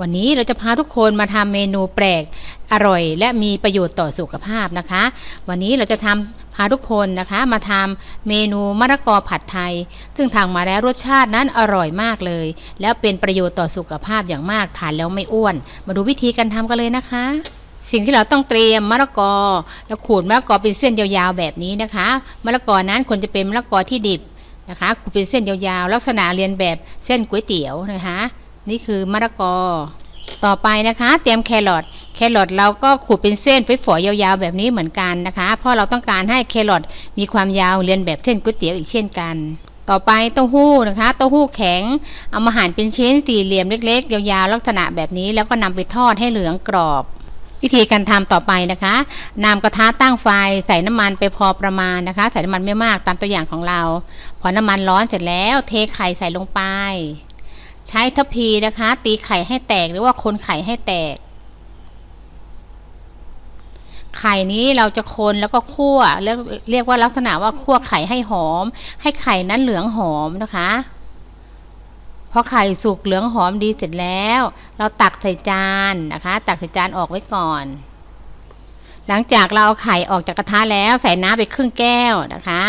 วันนี้เราจะพาทุกคนมาทำเมนูแปลกอร่อย และมีประโยชน์ต่อสุขภาพนะคะ วันนี้เราจะทำพาทุกคนนะคะมาทำเมนูมะละกอผัดไทย ซึ่งทางมาแล้วรสชาตินั้นอร่อยมากเลย แล้วเป็นประโยชน์ต่อสุขภาพอย่างมากทานแล้วไม่อ้วน มาดูวิธีการทำกันเลยนะคะสิ่งที่เราต้องเตรียมมะละกอแล้วขูดมะละกอเป็นเส้นยาวๆแบบนี้นะคะมะละกอนั้นควรจะเป็นมะละกอที่ดิบนะคะขูดเป็นเส้นยาวๆ ลักษณะเรียนแบบเส้นก๋วยเตี๋ยวนะคะ นี่คือมะละกอ ต่อไปนะคะ เตรียมแครอท แครอทเราก็ขูดเป็นเส้นฝอยๆยาวๆ แบบนี้เหมือนกันนะคะ เพราะเราต้องการให้แครอทมีความยาวเรียนแบบเส้นก๋วยเตี๋ยวอีกเช่นกัน ต่อไปเต้าหู้นะคะ เต้าหู้แข็ง เอามาหั่นเป็นชิ้นสี่เหลี่ยมเล็กๆ ยาวๆ ลักษณะแบบนี้ แล้วก็นำไปทอดให้เหลืองกรอบวิธีการทำต่อไปนะคะนำกระทะตั้งไฟใส่น้ำมันไปพอประมาณนะคะ ใส่น้ำมันไม่มากตามตัวอย่างของเรา พอน้ำมันร้อนเสร็จแล้ว เทไข่ใส่ลงไป ใช้ทัพพีนะคะ ตีไข่ให้แตกหรือว่าคนไข่ให้แตก ไข่นี้เราจะคนแล้วก็คั่วเรียกว่าลักษณะว่าคั่วไข่ให้หอม ให้ไข่นั้นเหลืองหอมนะคะพอไข่สุกเหลืองหอมดีเสร็จแล้ว เราตักใส่จานนะคะ ตักใส่จานออกไว้ก่อน หลังจากเราเอาไข่ออกจากกระทะแล้วใส่น้ำไปครึ่งแก้วนะคะ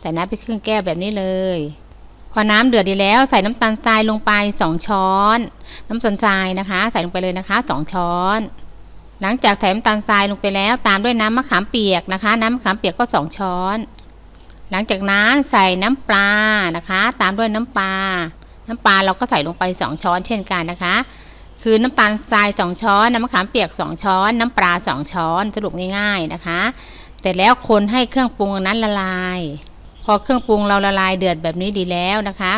ใส่น้ำไปครึ่งแก้วแบบนี้เลย อน้ำเดือดดีแล้วใส่น้ำตาลทรายลงไปสองช้อน น้ำตาลทรายนะคะ ใส่ลงไปเลยนะคะสองช้อน หลังจากใส่น้ำตาลทรายลงไปแล้ว ตามด้วยน้ำมะขามเปียกนะคะ น้ำมะขามเปียกก็สองช้อน หลังจากนั้นใส่น้ำปลานะคะ ตามด้วยน้ำปลา น้ำปลาเราก็ใส่ลงไปสองช้อนเช่นกันนะคะคือน้ำตาลทรายสองช้อน น้ำมะขามเปียกสองช้อน น้ำปลาสองช้อนสรุปง่ายๆนะคะ เสร็จแล้วคนให้เครื่องปรุงนั้นละลาย พอเครื่องปรุงเราละลายเดือดแบบนี้ดีแล้วนะคะ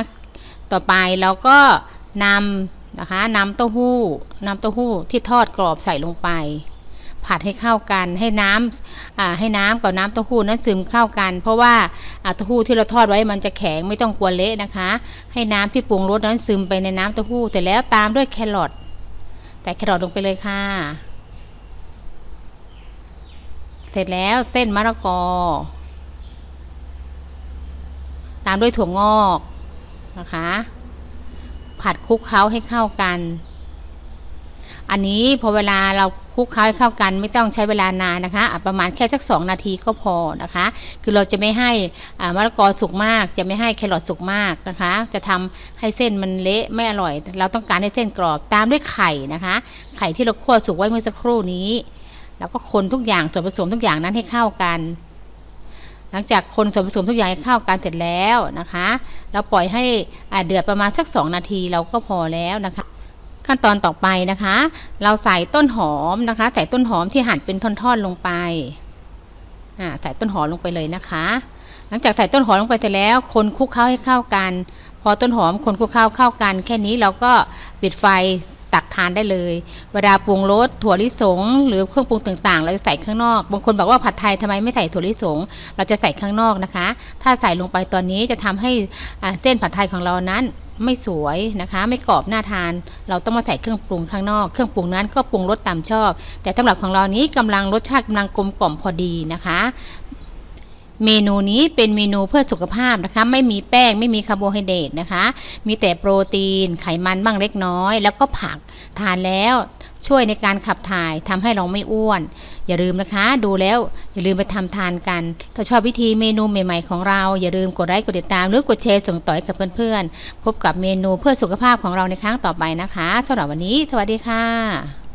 ต่อไปเราก็นำนะคะนำเต้าหู้นำเต้าหู้ที่ทอดกรอบใส่ลงไป ผัดให้เข้ากันให้น้ำให้น้ำกับน้ำเต้าหู้นั้นซึมเข้ากัน เพราะว่าเต้าหู้ที่เราทอดไว้มันจะแข็งไม่ต้องกลัวเละนะคะ ให้น้ำที่ปรุงรสนั้นซึมไปในน้ำเต้าหู้เสร็จแล้วตามด้วยแครอทแต่แครอทลงไปเลยค่ะเสร็จแล้วเส้นมะละกอ ตามด้วยถั่วงอกนะคะ ผัดคลุกเคล้าให้เข้ากัน อันนี้พอเวลาเราคลุกเคล้าให้เข้ากัน ไม่ต้องใช้เวลานานนะคะประมาณแค่สักสองนาทีก็พอนะคะ คือเราจะไม่ให้มะละกอสุกมาก จะไม่ให้แครอทสุกมากนะคะ จะทำให้เส้นมันเละไม่อร่อย เราต้องการให้เส้นกรอบตามด้วยไข่นะคะ ไข่ที่เราคั่วสุกไว้เมื่อสักครู่นี้ แล้วก็คนทุกอย่างส่วนผสมทุกอย่างนั้นให้เข้ากัน หลังจากคนส่วนผสมทุกอย่างให้เข้ากันเสร็จแล้วนะคะ เราปล่อยให้เดือดประมาณสัก 2 นาทีเราก็พอแล้วนะคะ ขั้นตอนต่อไปนะคะ เราใส่ต้นหอมนะคะ ใส่ต้นหอมที่หั่นเป็นท่อนๆลงไปใส่ต้นหอมลงไปเลยนะคะ หลังจากใส่ต้นหอมลงไปเสร็จแล้ว คนคลุกเคล้าให้เข้ากัน พอต้นหอมคนคลุกเคล้าเข้ากัน แค่นี้เราก็ปิดไฟ ตักทานได้เลย เวลาปรุงรสถั่วลิสง หรือเครื่องปรุงต่างๆ เราจะใส่ข้างนอก บางคนบอกว่าผัดไทยทำไมไม่ใส่ถั่วลิสง เราจะใส่ข้างนอกนะคะ ถ้าใส่ลงไปตอนนี้จะทำให้เส้นผัดไทยของเรานั้นไม่สวยนะคะ ไม่กรอบน่าทาน เราต้องมาใส่เครื่องปรุงข้างนอก เครื่องปรุงนั้นก็ปรุงรสตามชอบ แต่สำหรับของเรานี้กำลังรสชาติกำลังกลมกล่อมพอดีนะคะ เมนูนี้เป็นเมนูเพื่อสุขภาพนะคะ ไม่มีแป้งไม่มีคาร์โบไฮเดรตนะคะ มีแต่โปรตีนไขมันบ้างเล็กน้อย แล้วก็ผักทานแล้วช่วยในการขับถ่ายทำให้เราไม่อ้วน อย่าลืมนะคะ ดูแล้วอย่าลืมไปทำทานกัน ถ้าชอบวิธีเมนูใหม่ๆของเรา อย่าลืมกดไลค์กดติดตามหรือกดแชร์ส่งต่อให้กับเพื่อนๆพบกับเมนูเพื่อสุขภาพของเราในครั้งต่อไปนะคะสำหรับวันนี้ สวัสดีค่ะ